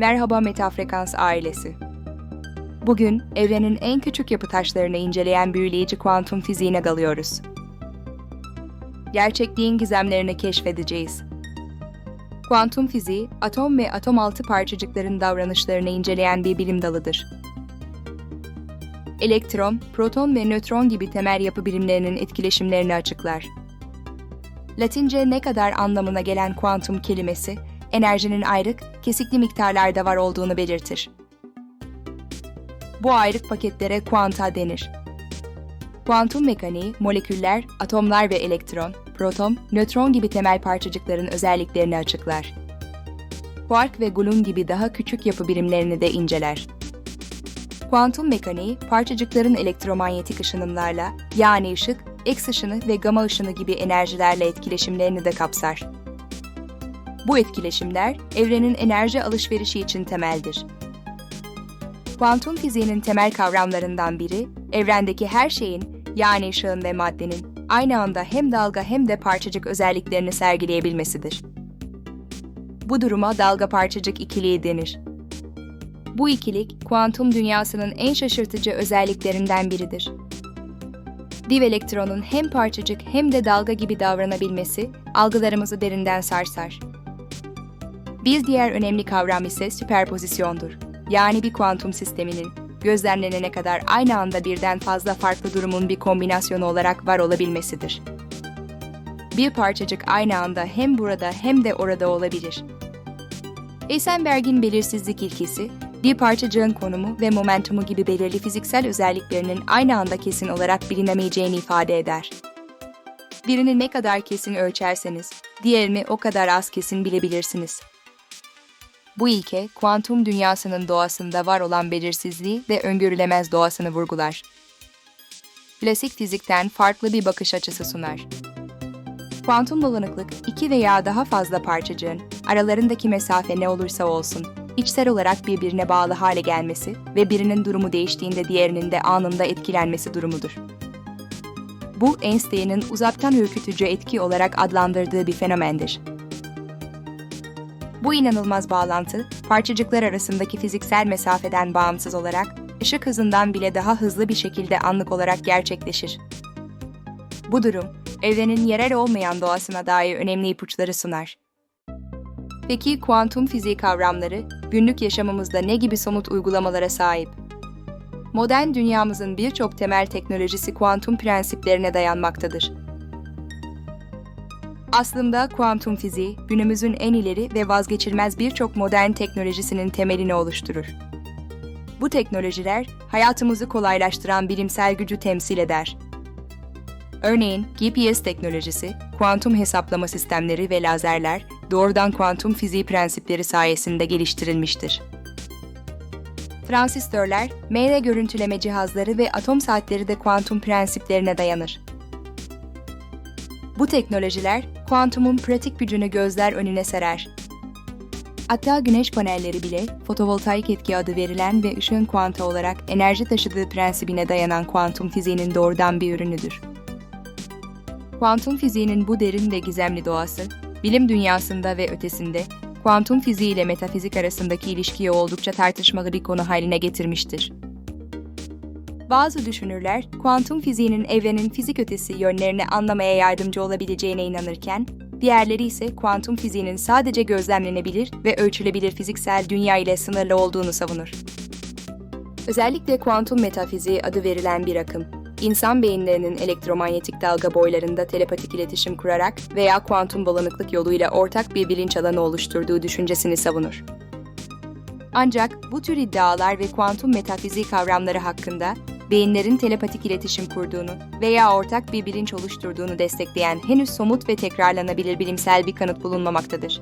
Merhaba Metafrekans ailesi. Bugün evrenin en küçük yapı taşlarını inceleyen büyüleyici kuantum fiziğine dalıyoruz. Gerçekliğin gizemlerini keşfedeceğiz. Kuantum fiziği, atom ve atom altı parçacıkların davranışlarını inceleyen bir bilim dalıdır. Elektron, proton ve nötron gibi temel yapı birimlerinin etkileşimlerini açıklar. Latince ne kadar anlamına gelen kuantum kelimesi, enerjinin ayrık, kesikli miktarlarda var olduğunu belirtir. Bu ayrık paketlere kuanta denir. Kuantum mekaniği, moleküller, atomlar ve elektron, proton, nötron gibi temel parçacıkların özelliklerini açıklar. Kuark ve gluon gibi daha küçük yapı birimlerini de inceler. Kuantum mekaniği, parçacıkların elektromanyetik ışınımlarla, yani ışık, X ışını ve gama ışını gibi enerjilerle etkileşimlerini de kapsar. Bu etkileşimler, evrenin enerji alışverişi için temeldir. Kuantum fiziğinin temel kavramlarından biri, evrendeki her şeyin, yani ışığın ve maddenin, aynı anda hem dalga hem de parçacık özelliklerini sergileyebilmesidir. Bu duruma dalga parçacık ikiliği denir. Bu ikilik, kuantum dünyasının en şaşırtıcı özelliklerinden biridir. Bir elektronun hem parçacık hem de dalga gibi davranabilmesi algılarımızı derinden sarsar. Bir diğer önemli kavram ise süperpozisyondur. Yani bir kuantum sisteminin gözlemlenene kadar aynı anda birden fazla farklı durumun bir kombinasyonu olarak var olabilmesidir. Bir parçacık aynı anda hem burada hem de orada olabilir. Heisenberg'in belirsizlik ilkesi, bir parçacığın konumu ve momentumu gibi belirli fiziksel özelliklerinin aynı anda kesin olarak bilinemeyeceğini ifade eder. Birini ne kadar kesin ölçerseniz, diğerini o kadar az kesin bilebilirsiniz. Bu ilke, kuantum dünyasının doğasında var olan belirsizliği ve öngörülemez doğasını vurgular. Klasik fizikten farklı bir bakış açısı sunar. Kuantum bulanıklık, iki veya daha fazla parçacığın, aralarındaki mesafe ne olursa olsun, içsel olarak birbirine bağlı hale gelmesi ve birinin durumu değiştiğinde diğerinin de anında etkilenmesi durumudur. Bu, Einstein'ın uzaktan ürkütücü etki olarak adlandırdığı bir fenomendir. Bu inanılmaz bağlantı, parçacıklar arasındaki fiziksel mesafeden bağımsız olarak, ışık hızından bile daha hızlı bir şekilde anlık olarak gerçekleşir. Bu durum, evrenin yerel olmayan doğasına dair önemli ipuçları sunar. Peki kuantum fiziği kavramları günlük yaşamımızda ne gibi somut uygulamalara sahip? Modern dünyamızın birçok temel teknolojisi kuantum prensiplerine dayanmaktadır. Aslında kuantum fiziği günümüzün en ileri ve vazgeçilmez birçok modern teknolojisinin temelini oluşturur. Bu teknolojiler hayatımızı kolaylaştıran bilimsel gücü temsil eder. Örneğin GPS teknolojisi, kuantum hesaplama sistemleri ve lazerler doğrudan kuantum fiziği prensipleri sayesinde geliştirilmiştir. Transistörler, MR görüntüleme cihazları ve atom saatleri de kuantum prensiplerine dayanır. Bu teknolojiler, kuantumun pratik gücünü gözler önüne serer. Hatta güneş panelleri bile fotovoltaik etki adı verilen ve ışığın kuanta olarak enerji taşıdığı prensibine dayanan kuantum fiziğinin doğrudan bir ürünüdür. Kuantum fiziğinin bu derin ve gizemli doğası, bilim dünyasında ve ötesinde kuantum fiziği ile metafizik arasındaki ilişkiyi oldukça tartışmalı bir konu haline getirmiştir. Bazı düşünürler, kuantum fiziğinin evrenin fizik ötesi yönlerini anlamaya yardımcı olabileceğine inanırken, diğerleri ise kuantum fiziğinin sadece gözlemlenebilir ve ölçülebilir fiziksel dünya ile sınırlı olduğunu savunur. Özellikle kuantum metafiziği adı verilen bir akım, insan beyinlerinin elektromanyetik dalga boylarında telepatik iletişim kurarak veya kuantum bulanıklık yoluyla ortak bir bilinç alanı oluşturduğu düşüncesini savunur. Ancak bu tür iddialar ve kuantum metafiziği kavramları hakkında beyinlerin telepatik iletişim kurduğunu veya ortak bir bilinç oluşturduğunu destekleyen henüz somut ve tekrarlanabilir bilimsel bir kanıt bulunmamaktadır.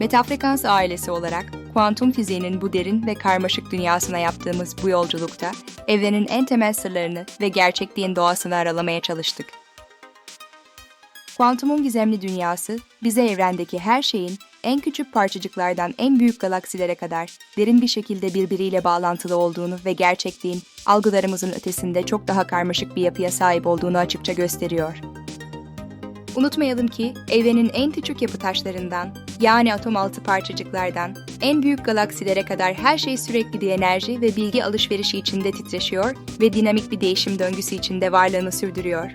Metafrekans ailesi olarak kuantum fiziğinin bu derin ve karmaşık dünyasına yaptığımız bu yolculukta evrenin en temel sırlarını ve gerçekliğin doğasını aralamaya çalıştık. Kuantumun gizemli dünyası, bize evrendeki her şeyin en küçük parçacıklardan en büyük galaksilere kadar derin bir şekilde birbiriyle bağlantılı olduğunu ve gerçekliğin algılarımızın ötesinde çok daha karmaşık bir yapıya sahip olduğunu açıkça gösteriyor. Unutmayalım ki evrenin en küçük yapı taşlarından yani atom altı parçacıklardan en büyük galaksilere kadar her şey sürekli bir enerji ve bilgi alışverişi içinde titreşiyor ve dinamik bir değişim döngüsü içinde varlığını sürdürüyor.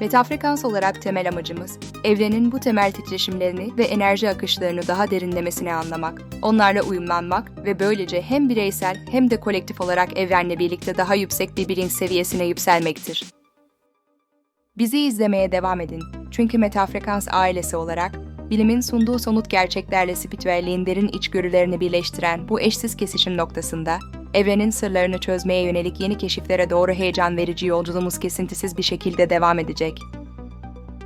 Metafrekans olarak temel amacımız, evrenin bu temel titreşimlerini ve enerji akışlarını daha derinlemesine anlamak, onlarla uyumlanmak ve böylece hem bireysel hem de kolektif olarak evrenle birlikte daha yüksek bir bilinç seviyesine yükselmektir. Bizi izlemeye devam edin. Çünkü Metafrekans ailesi olarak bilimin sunduğu somut gerçeklerle spiritüelliğin derin içgörülerini birleştiren bu eşsiz kesişim noktasında evrenin sırlarını çözmeye yönelik yeni keşiflere doğru heyecan verici yolculuğumuz kesintisiz bir şekilde devam edecek.